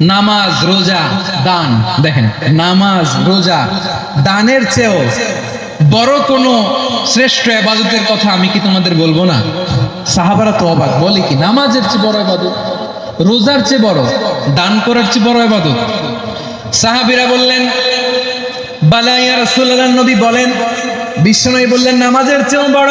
নামাজ, রোজা, দান। দেখেন, নামাজ, রোজা, দানের চেয়েও বড় কোনো শ্রেষ্ঠ আবাদতের কথা আমি কি তোমাদের বলব না? সাহাবারা তো অবাক, বলে কি, নামাজের চেয়ে বড় আবাদত রোজার চেয়ে বড়, দান করার চেয়ে বড় আবাদত সাহাবিরা বললেন বালাইয়া রাসূলুল্লাহ, নবী বলেন বিশ্বনবী বললেন, নামাজের চেয়েও বড়।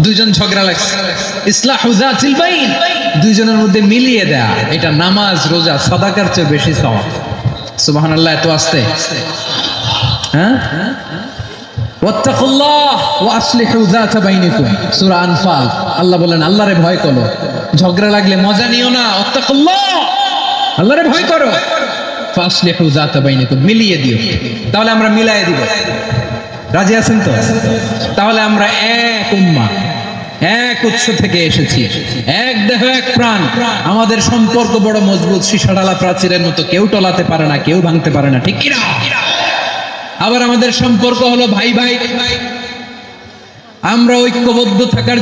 দুইজন ঝগড়া লাগছে। ইসলাহ বাইন। দুইজনের মধ্যে মিলিয়ে দেয়া। এটা নামাজ, রোজা, সাদাকার চেয়ে বেশি সওয়াব। সুবহানাল্লাহ, এত আসতে। হ্যাঁ? আল্লাহ আল্লাহরে ভয় ঝগড়া লাগলে মজা নিও না। ভয় করো। মিলিয়ে দিও। তাহলে আমরা মিলায়ে দিব। রাজি আছেন তো? তাহলে আমরা এক উম্মা। এক উৎস থেকে এসেছি। এক দেহ, এক প্রাণ। আমাদের সম্পর্ক বড় মজবুত শিশাডালা প্রাচীরের মতো। কেউ টলাতে পারে না, কেউ ভাঙতে পারে না, ঠিক কিনা আবার আমাদের সম্পর্ক হলো ভাই ভাই আমরা ঐক্যবদ্ধ থাকার